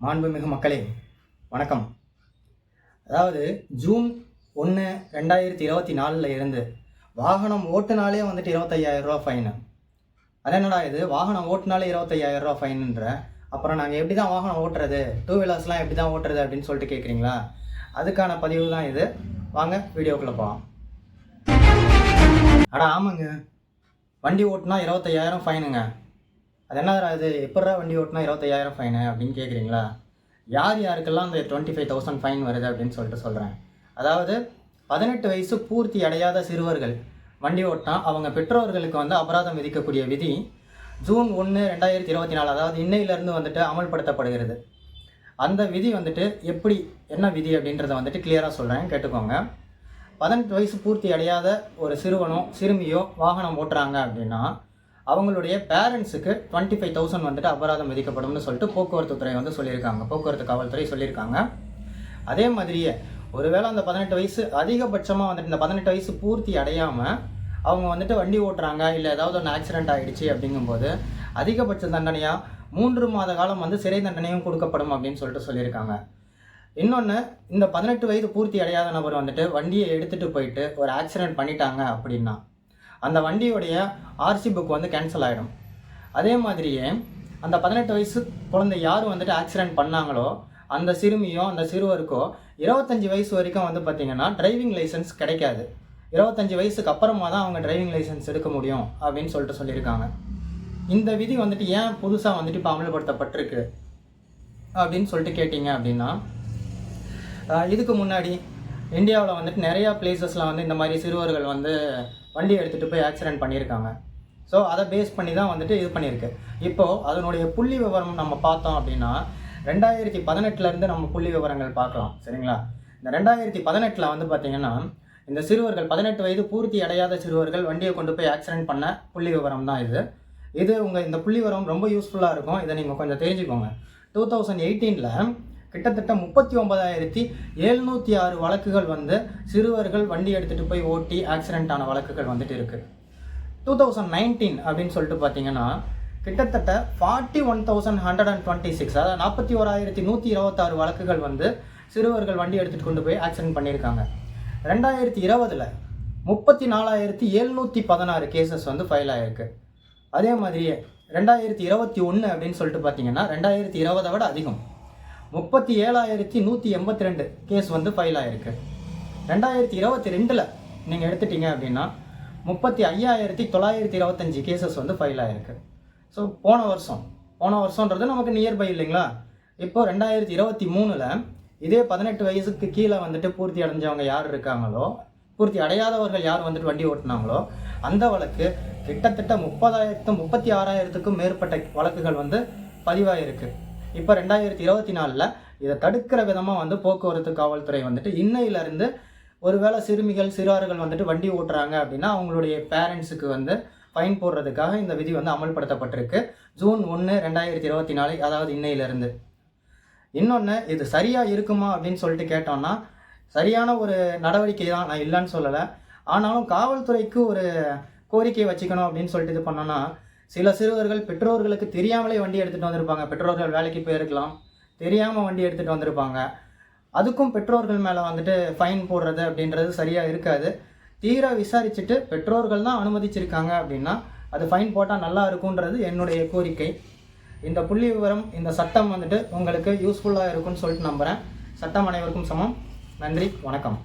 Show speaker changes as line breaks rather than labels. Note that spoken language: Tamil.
மாண்புமிகு மக்களே வணக்கம். அதாவது ஜூன் ஒன்று ரெண்டாயிரத்தி இருபத்தி நாலில் இருந்து வாகனம் ஓட்டுனாலே வந்துட்டு இருபத்தையாயிரம் ரூபா ஃபைனு அது என்னடா இது? வாகனம் ஓட்டுனாலே இருபத்தையாயிரம் ரூபா ஃபைனுன்ற அப்புறம் நாங்கள் எப்படி தான் வாகனம் ஓட்டுறது? டூ வீலர்ஸ்லாம் எப்படி தான் ஓட்டுறது அப்படின்னு சொல்லிட்டு கேட்குறீங்களா அதுக்கான பதிவு தான் இது. வாங்க வீடியோக்குள்ளே போகலாம் அட ஆமாங்க. வண்டி ஓட்டுனா இருபத்தையாயிரம் ஃபைனுங்க அது என்ன இது எப்படா வண்டி ஓட்டினா இருபத்தையாயிரம் ஃபைனு அப்படின்னு கேட்குறீங்களா யார் யாருக்கெல்லாம் இந்த டுவெண்ட்டி ஃபைவ் தௌசண்ட் ஃபைன் வருது அப்படின்னு சொல்லிட்டு சொல்கிறேன் அதாவது பதினெட்டு வயசு பூர்த்தி அடையாத சிறுவர்கள் வண்டி ஓட்டினா அவங்க பெற்றோர்களுக்கு வந்து அபராதம் விதிக்கக்கூடிய விதி ஜூன் ஒன்று ரெண்டாயிரத்தி இருபத்தி நாலு அதாவது இன்னையிலேருந்து வந்துட்டு அமல்படுத்தப்படுகிறது. அந்த விதி வந்துட்டு எப்படி என்ன விதி அப்படின்றத வந்துட்டு கிளியராக சொல்கிறேன் கேட்டுக்கோங்க. பதினெட்டு வயசு பூர்த்தி அடையாத ஒரு சிறுவனோ சிறுமியோ வாகனம் ஓட்டுறாங்க அப்படின்னா அவங்களுடைய பேரண்ட்ஸுக்கு டுவெண்ட்டி ஃபைவ் தௌசண்ட் வந்துட்டு அபராதம் விதிக்கப்படும்னு சொல்லிட்டு போக்குவரத்து துறை வந்து சொல்லியிருக்காங்க. போக்குவரத்து காவல்துறை சொல்லியிருக்காங்க. அதே மாதிரியே ஒருவேளை அந்த பதினெட்டு வயசு அதிகபட்சமாக வந்துட்டு இந்த பதினெட்டு வயசு பூர்த்தி அடையாமல் அவங்க வந்துட்டு வண்டி ஓட்டுறாங்க இல்லை ஏதாவது ஒன்று ஆக்சிடென்ட் ஆகிடுச்சு அப்படிங்கும்போது அதிகபட்ச தண்டனையாக மூன்று மாத காலம் வந்து சிறை தண்டனையும் கொடுக்கப்படும் அப்படின்னு சொல்லிட்டு சொல்லியிருக்காங்க. இன்னொன்று இந்த பதினெட்டு வயது பூர்த்தி அடையாத நபர் வந்துட்டு வண்டியை எடுத்துகிட்டு போயிட்டு ஒரு ஆக்சிடென்ட் பண்ணிட்டாங்க அப்படின்னா அந்த வண்டியோடைய ஆர்சி புக் வந்து கேன்சல் ஆகிடும் அதே மாதிரியே அந்த பதினெட்டு வயசு குழந்தை யார் வந்துட்டு ஆக்சிடென்ட் பண்ணாங்களோ அந்த சிறுமியோ அந்த சிறுவருக்கோ இருபத்தஞ்சி வயசு வரைக்கும் வந்து பார்த்திங்கன்னா டிரைவிங் லைசன்ஸ் கிடைக்காது. இருபத்தஞ்சி வயசுக்கு அப்புறமா தான் அவங்க டிரைவிங் லைசன்ஸ் எடுக்க முடியும் அப்படின்னு சொல்லிட்டு சொல்லியிருக்காங்க. இந்த விதி வந்துட்டு ஏன் புதுசாக வந்துட்டு இப்போ அமல்படுத்தப்பட்டிருக்கு? அப்படின்னு சொல்லிட்டு கேட்டிங்க அப்படின்னா இதுக்கு முன்னாடி இந்தியாவில் வந்துட்டு நிறையா பிளேசஸில் வந்து இந்த மாதிரி சிறுவர்கள் வந்து வண்டி எடுத்துகிட்டு போய் ஆக்சிடென்ட் பண்ணியிருக்காங்க. ஸோ அதை பேஸ் பண்ணி தான் வந்துட்டு இது பண்ணியிருக்கு. இப்போது அதனுடைய புள்ளி விவரம் நம்ம பார்த்தோம் அப்படின்னா ரெண்டாயிரத்தி பதினெட்டுலேருந்து நம்ம புள்ளி விவரங்கள் பார்க்கலாம். சரிங்களா? இந்த ரெண்டாயிரத்தி பதினெட்டில் வந்து பார்த்திங்கன்னா இந்த சிறுவர்கள் பதினெட்டு வயது பூர்த்தி அடையாத சிறுவர்கள் வண்டியை கொண்டு போய் ஆக்சிடென்ட் பண்ண புள்ளி விவரம் தான் இது. இது உங்கள் இந்த புள்ளி விவரம் ரொம்ப யூஸ்ஃபுல்லாக இருக்கும். இதை நீங்கள் கொஞ்சம் தெரிஞ்சுக்கோங்க. டூ தௌசண்ட் எயிட்டீனில் கிட்டத்தட்ட முப்பத்தி ஒன்பதாயிரத்தி எழுநூற்றி ஆறு வழக்குகள் வந்து சிறுவர்கள் வண்டி எடுத்துகிட்டு போய் ஓட்டி ஆக்சிடென்ட் ஆன வழக்குகள் வந்துட்டு இருக்குது டூ தௌசண்ட் நைன்டீன் அப்படின்னு சொல்லிட்டு பார்த்தீங்கன்னா கிட்டத்தட்ட forty one thousand hundred and twenty six அதாவது நாற்பத்தி ஓராயிரத்தி நூற்றி இருபத்தாறு வழக்குகள் வந்து சிறுவர்கள் வண்டி எடுத்துகிட்டு கொண்டு போய் ஆக்சிடென்ட் பண்ணியிருக்காங்க. ரெண்டாயிரத்தி இருபதில் முப்பத்தி நாலாயிரத்தி எழுநூற்றி பதினாறு கேசஸ் வந்து ஃபைல் ஆகிருக்கு அதே மாதிரியே ரெண்டாயிரத்தி இருபத்தி ஒன்று அப்படின்னு சொல்லிட்டு பார்த்தீங்கன்னா ரெண்டாயிரத்தி இருபதை விட அதிகம். முப்பத்தி ஏழாயிரத்தி நூற்றி எண்பத்தி ரெண்டு கேஸ் வந்து ஃபைல் ஆகிருக்கு ரெண்டாயிரத்தி இருபத்தி ரெண்டில் நீங்கள் எடுத்துட்டீங்க அப்படின்னா முப்பத்தி ஐயாயிரத்தி தொள்ளாயிரத்தி இருபத்தஞ்சி கேசஸ் வந்து ஃபைல் ஆகிருக்கு ஸோ போன வருஷம் போன வருஷன்றது நமக்கு நியர்பை இல்லைங்களா? இப்போ ரெண்டாயிரத்தி இருபத்தி மூணில் இதே பதினெட்டு வயசுக்கு கீழே வந்துட்டு பூர்த்தி அடைஞ்சவங்க யார் இருக்காங்களோ பூர்த்தி அடையாதவர்கள் யார் வந்துட்டு வண்டி ஓட்டினாங்களோ அந்த வழக்கு கிட்டத்தட்ட முப்பதாயிரத்து முப்பத்தி ஆறாயிரத்துக்கும் மேற்பட்ட வழக்குகள் வந்து பதிவாயிருக்கு. இப்போ ரெண்டாயிரத்தி இருபத்தி நாலில் இதை தடுக்கிற விதமாக வந்து போக்குவரத்து காவல்துறை வந்துட்டு இன்னையிலேருந்து ஒருவேளை சிறுமிகள் சிறார்கள் வந்துட்டு வண்டி ஓட்டுறாங்க அப்படின்னா அவங்களுடைய பேரண்ட்ஸுக்கு வந்து ஃபைன் போடுறதுக்காக இந்த விதி வந்து அமல்படுத்தப்பட்டிருக்கு. ஜூன் ஒன்று ரெண்டாயிரத்தி இருபத்தி நாலு அதாவது இன்னையிலேருந்து. இன்னொன்று இது சரியாக இருக்குமா அப்படின்னு சொல்லிட்டு கேட்டோம்னா சரியான ஒரு நடவடிக்கை தான் நான் இல்லைன்னு சொல்லலை. ஆனாலும் காவல்துறைக்கு ஒரு கோரிக்கை வச்சுக்கணும் அப்படின்னு சொல்லிட்டு இது பண்ணோன்னா சில சிறுவர்கள் பெற்றோர்களுக்கு தெரியாமலே வண்டி எடுத்துகிட்டு வந்திருப்பாங்க. பெற்றோர்கள் வேலைக்கு போயிருக்கலாம். தெரியாமல் வண்டி எடுத்துகிட்டு வந்திருப்பாங்க. அதுக்கும் பெற்றோர்கள் மேலே வந்துட்டு ஃபைன் போடுறது அப்படின்றது சரியாக இருக்காது. தீர விசாரிச்சுட்டு பெற்றோர்கள் தான் அனுமதிச்சிருக்காங்க அப்படின்னா அது ஃபைன் போட்டால் நல்லா இருக்குன்றது என்னுடைய கோரிக்கை. இந்த புள்ளி விவரம் இந்த சட்டம் வந்துட்டு உங்களுக்கு யூஸ்ஃபுல்லாக இருக்கும்னு சொல்லிட்டு நம்புகிறேன் சட்டம் அனைவருக்கும் சமம். நன்றி வணக்கம்.